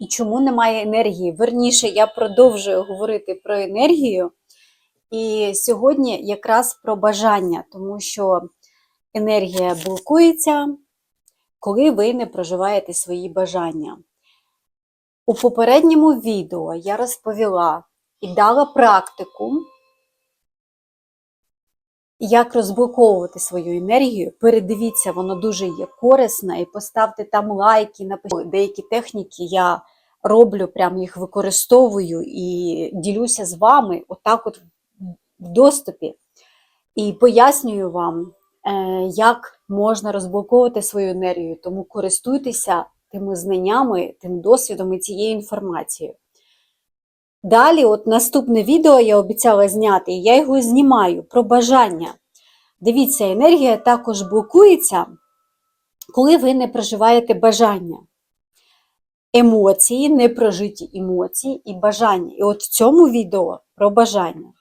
і чому немає енергії. Верніше, я продовжую говорити про енергію. І сьогодні якраз про бажання, тому що енергія блокується, коли ви не проживаєте свої бажання. У попередньому відео я розповіла і дала практику, як розблоковувати свою енергію. Передивіться, воно дуже є корисне, і поставте там лайки, напишіть. Деякі техніки я роблю, прям їх використовую і ділюся з вами отак от в доступі. І пояснюю вам, е, як можна розблоковувати свою енергію, тому користуйтеся тими знаннями, тим досвідом і цією інформацією. Далі, от наступне відео я обіцяла зняти, і я його знімаю про бажання. Дивіться, енергія також блокується, коли ви не проживаєте бажання. Емоції, непрожиті емоції і бажання. І от в цьому відео про бажання.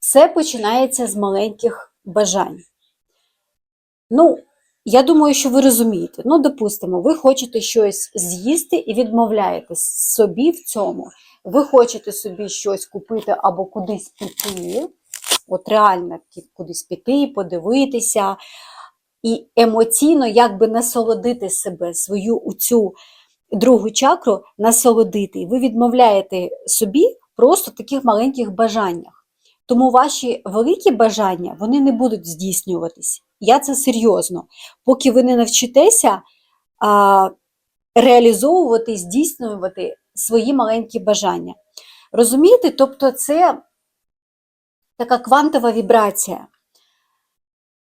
Все починається з маленьких бажань. Ну, я думаю, що ви розумієте. Ну, допустимо, ви хочете щось з'їсти і відмовляєтесь собі в цьому. Ви хочете собі щось купити або кудись піти, от реально кудись піти, подивитися, і емоційно якби насолодити себе, свою цю другу чакру насолодити. І ви відмовляєте собі просто в таких маленьких бажаннях. Тому ваші великі бажання вони не будуть здійснюватись. Я це серйозно. Поки ви не навчитеся а, реалізовувати, здійснювати свої маленькі бажання. Розумієте? Тобто, це така квантова вібрація.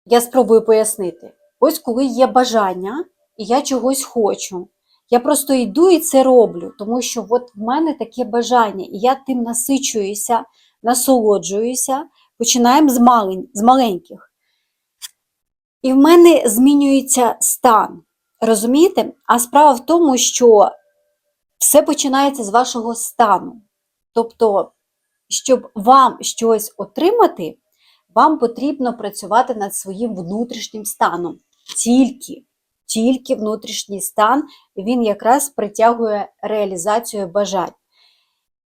Я спробую пояснити. Ось коли є бажання, і я чогось хочу. Я просто йду і це роблю, тому що от в мене таке бажання, і я тим насичуюся, насолоджуюся, починаємо з, малень, з маленьких. І в мене змінюється стан. Розумієте? А справа в тому, що все починається з вашого стану. Тобто, щоб вам щось отримати, вам потрібно працювати над своїм внутрішнім станом. Тільки, тільки внутрішній стан, він якраз притягує реалізацію бажань.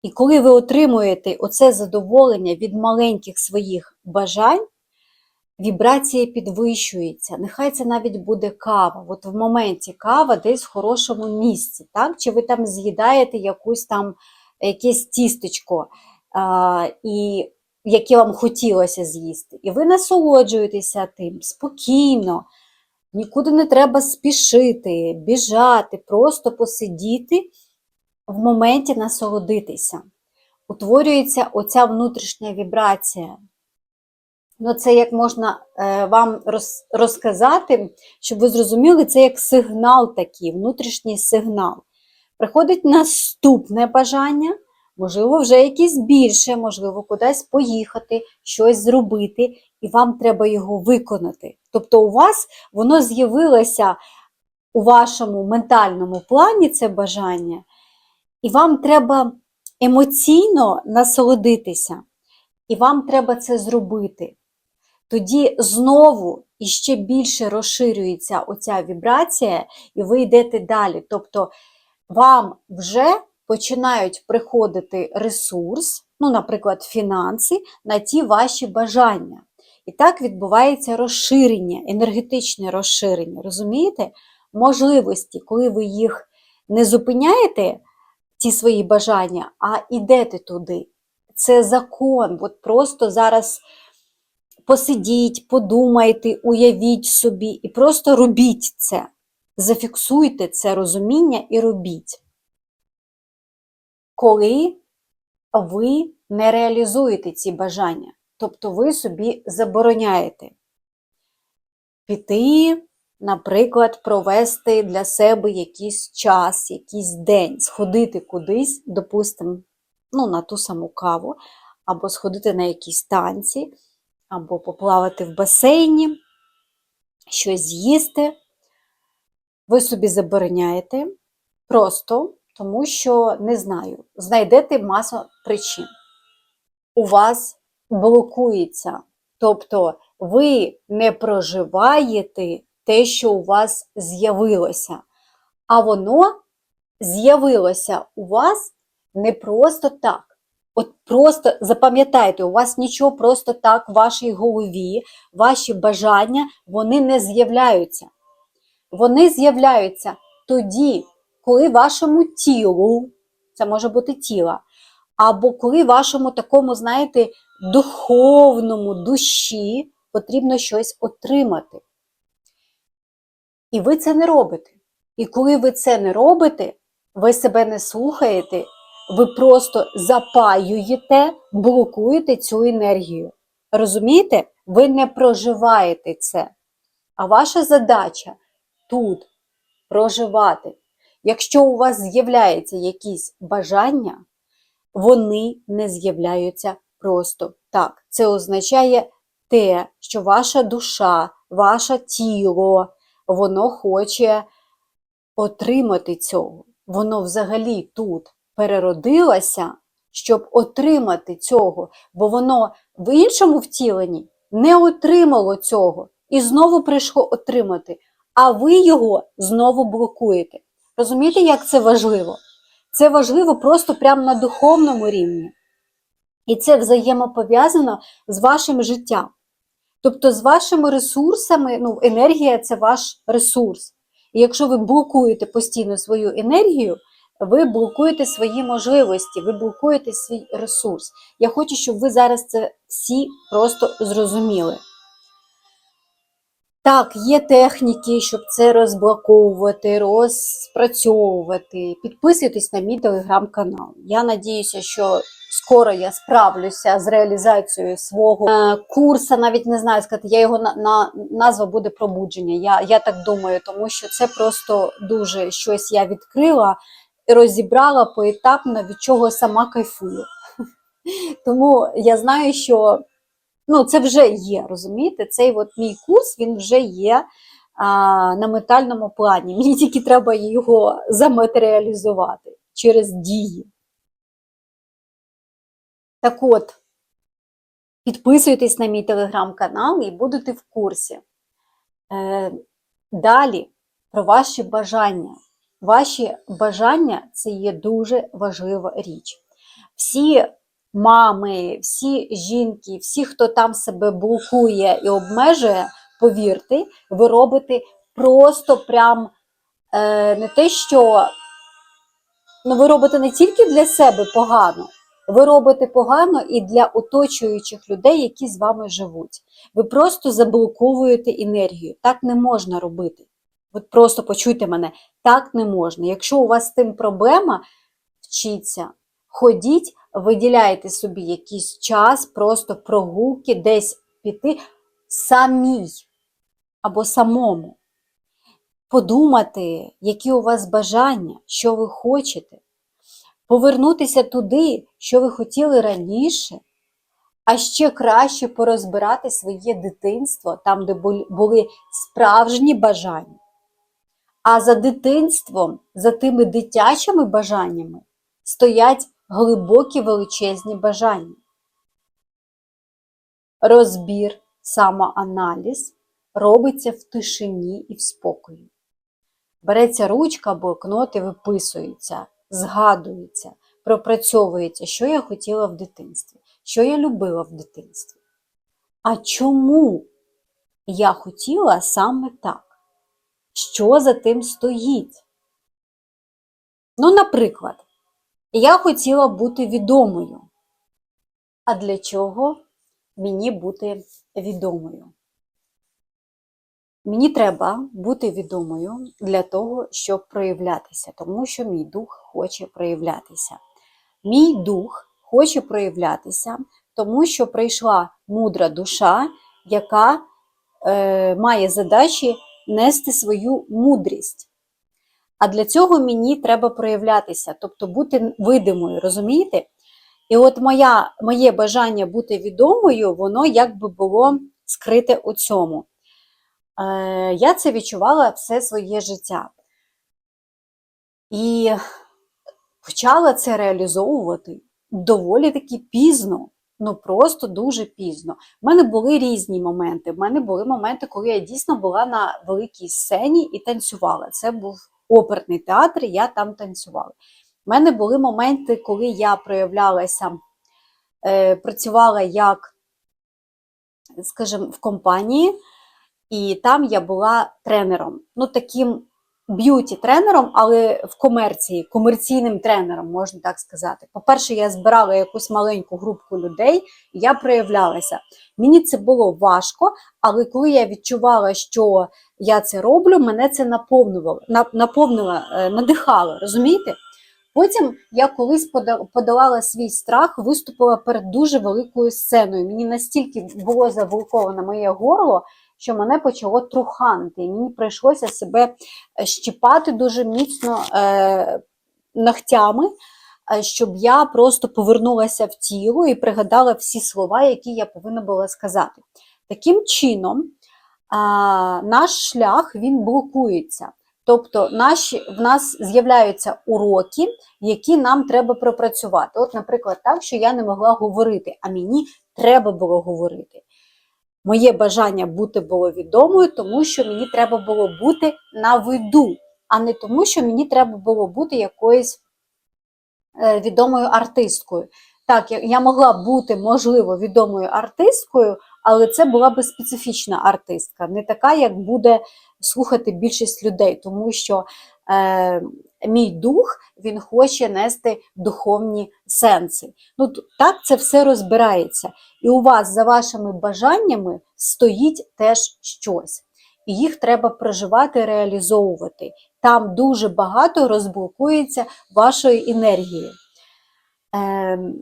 І коли ви отримуєте оце задоволення від маленьких своїх бажань, вібрація підвищується. Нехай це навіть буде кава. От в моменті кава десь в хорошому місці. так? Чи ви там з'їдаєте якусь там якесь тістечко, а, і, яке вам хотілося з'їсти. І ви насолоджуєтеся тим спокійно, нікуди не треба спішити, біжати, просто посидіти в моменті насолодитися. Утворюється оця внутрішня вібрація. Ну, це як можна е, вам роз, розказати, щоб ви зрозуміли, це як сигнал такий, внутрішній сигнал. Приходить наступне бажання, можливо, вже якесь більше, можливо, кудись поїхати, щось зробити, і вам треба його виконати. Тобто, у вас воно з'явилося у вашому ментальному плані це бажання, і вам треба емоційно насолодитися, і вам треба це зробити тоді знову іще більше розширюється оця вібрація, і ви йдете далі. Тобто вам вже починають приходити ресурс, ну, наприклад, фінанси, на ті ваші бажання. І так відбувається розширення, енергетичне розширення. Розумієте? Можливості, коли ви їх не зупиняєте, ті свої бажання, а йдете туди. Це закон. От просто зараз посидіть, подумайте, уявіть собі і просто робіть це. Зафіксуйте це розуміння і робіть. Коли ви не реалізуєте ці бажання, тобто ви собі забороняєте піти, наприклад, провести для себе якийсь час, якийсь день, сходити кудись, допустимо, ну, на ту саму каву, або сходити на якісь танці, або поплавати в басейні, щось з'їсти. Ви собі забороняєте просто тому, що не знаю, знайдете масу причин. У вас блокується. Тобто ви не проживаєте те, що у вас з'явилося, а воно з'явилося у вас не просто так. От просто запам'ятайте, у вас нічого просто так в вашій голові, ваші бажання, вони не з'являються. Вони з'являються тоді, коли вашому тілу, це може бути тіло, або коли вашому такому, знаєте, духовному душі потрібно щось отримати. І ви це не робите. І коли ви це не робите, ви себе не слухаєте, ви просто запаюєте, блокуєте цю енергію. Розумієте? Ви не проживаєте це. А ваша задача тут проживати. Якщо у вас з'являються якісь бажання, вони не з'являються просто так. Це означає те, що ваша душа, ваше тіло, воно хоче отримати цього. Воно взагалі тут переродилося, щоб отримати цього, бо воно в іншому втіленні не отримало цього і знову прийшло отримати, а ви його знову блокуєте. Розумієте, як це важливо? Це важливо просто прямо на духовному рівні. І це взаємопов'язано з вашим життям. Тобто з вашими ресурсами, ну, енергія це ваш ресурс. І якщо ви блокуєте постійно свою енергію, ви блокуєте свої можливості, ви блокуєте свій ресурс. Я хочу, щоб ви зараз це всі просто зрозуміли. Так, є техніки, щоб це розблоковувати, розпрацьовувати. Підписуйтесь на мій телеграм-канал. Я надіюся, що скоро я справлюся з реалізацією свого е, курсу, навіть не знаю сказати, я його на, на назва буде пробудження. Я, я так думаю, тому що це просто дуже щось я відкрила розібрала поетапно, від чого сама кайфую. Тому я знаю, що ну, це вже є, розумієте? Цей от мій курс він вже є а, на метальному плані. Мені тільки треба його заматеріалізувати через дії. Так от, підписуйтесь на мій телеграм-канал і будете в курсі. Е, Далі про ваші бажання. Ваші бажання це є дуже важлива річ. Всі мами, всі жінки, всі, хто там себе блокує і обмежує, повірте, ви робите просто прям е, не те, що ну, ви робите не тільки для себе погано, ви робите погано і для оточуючих людей, які з вами живуть. Ви просто заблоковуєте енергію. Так не можна робити. От просто почуйте мене, так не можна. Якщо у вас з тим проблема, вчіться, ходіть, виділяйте собі якийсь час, просто прогулки, десь піти самій або самому. Подумати, які у вас бажання, що ви хочете, повернутися туди, що ви хотіли раніше, а ще краще порозбирати своє дитинство, там, де були справжні бажання. А за дитинством, за тими дитячими бажаннями стоять глибокі величезні бажання. Розбір, самоаналіз робиться в тишині і в спокої. Береться ручка, блокнот і виписується, згадується, пропрацьовується, що я хотіла в дитинстві, що я любила в дитинстві. А чому я хотіла саме так? Що за тим стоїть? Ну, наприклад, я хотіла бути відомою. А для чого мені бути відомою? Мені треба бути відомою для того, щоб проявлятися, тому що мій дух хоче проявлятися. Мій дух хоче проявлятися, тому що прийшла мудра душа, яка е, має задачі нести свою мудрість. А для цього мені треба проявлятися, тобто бути видимою, розумієте? І от моя, моє бажання бути відомою, воно якби було скрите у цьому. Е, Я це відчувала все своє життя. І почала це реалізовувати доволі таки пізно, ну просто дуже пізно. У мене були різні моменти. У мене були моменти, коли я дійсно була на великій сцені і танцювала. Це був оперний театр, я там танцювала. У мене були моменти, коли я проявлялася, е, працювала як, скажімо, в компанії, і там я була тренером. Ну, таким б'юті-тренером, але в комерції, комерційним тренером, можна так сказати. По-перше, я збирала якусь маленьку групку людей, і я проявлялася. Мені це було важко, але коли я відчувала, що я це роблю, мене це наповнювало, наповнило, е, надихало, розумієте? Потім я колись подолала свій страх, виступила перед дуже великою сценою. Мені настільки було заблоковано моє горло, що мене почало труханити. І мені прийшлося себе е, щіпати дуже міцно е, ногтями, е, щоб я просто повернулася в тіло і пригадала всі слова, які я повинна була сказати. Таким чином, наш шлях він блокується. Тобто наші, в нас з'являються уроки, які нам треба пропрацювати. От, наприклад, так, що я не могла говорити, а мені треба було говорити. Моє бажання бути було відомою, тому що мені треба було бути на виду, а не тому, що мені треба було бути якоюсь е, відомою артисткою. Так, я, могла бути, можливо, відомою артисткою, але це була би специфічна артистка, не така, як буде слухати більшість людей, тому що е, мій дух він хоче нести духовні сенси. Ну, так це все розбирається. І у вас за вашими бажаннями стоїть теж щось. І їх треба проживати, реалізовувати. Там дуже багато розблокується вашої енергії. Ем,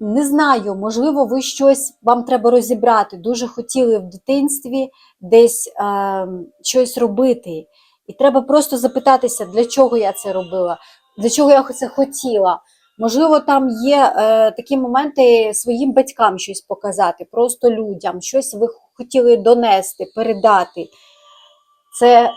не знаю, можливо, ви щось вам треба розібрати. Дуже хотіли в дитинстві десь ем, щось робити. І треба просто запитатися, для чого я це робила, для чого я це хотіла. Можливо, там є е, такі моменти своїм батькам щось показати, просто людям, щось ви хотіли донести, передати. Це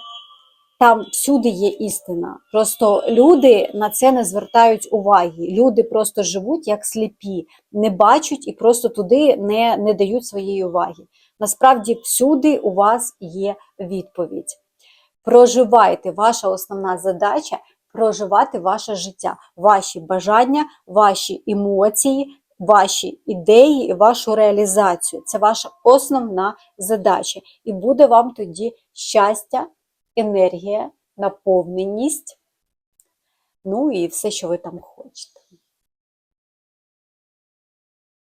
там всюди є істина. Просто люди на це не звертають уваги. Люди просто живуть як сліпі, не бачать і просто туди не, не дають своєї уваги. Насправді, всюди у вас є відповідь. Проживайте, ваша основна задача проживати ваше життя, ваші бажання, ваші емоції, ваші ідеї вашу реалізацію. Це ваша основна задача. І буде вам тоді щастя, енергія, наповненість, ну і все, що ви там хочете.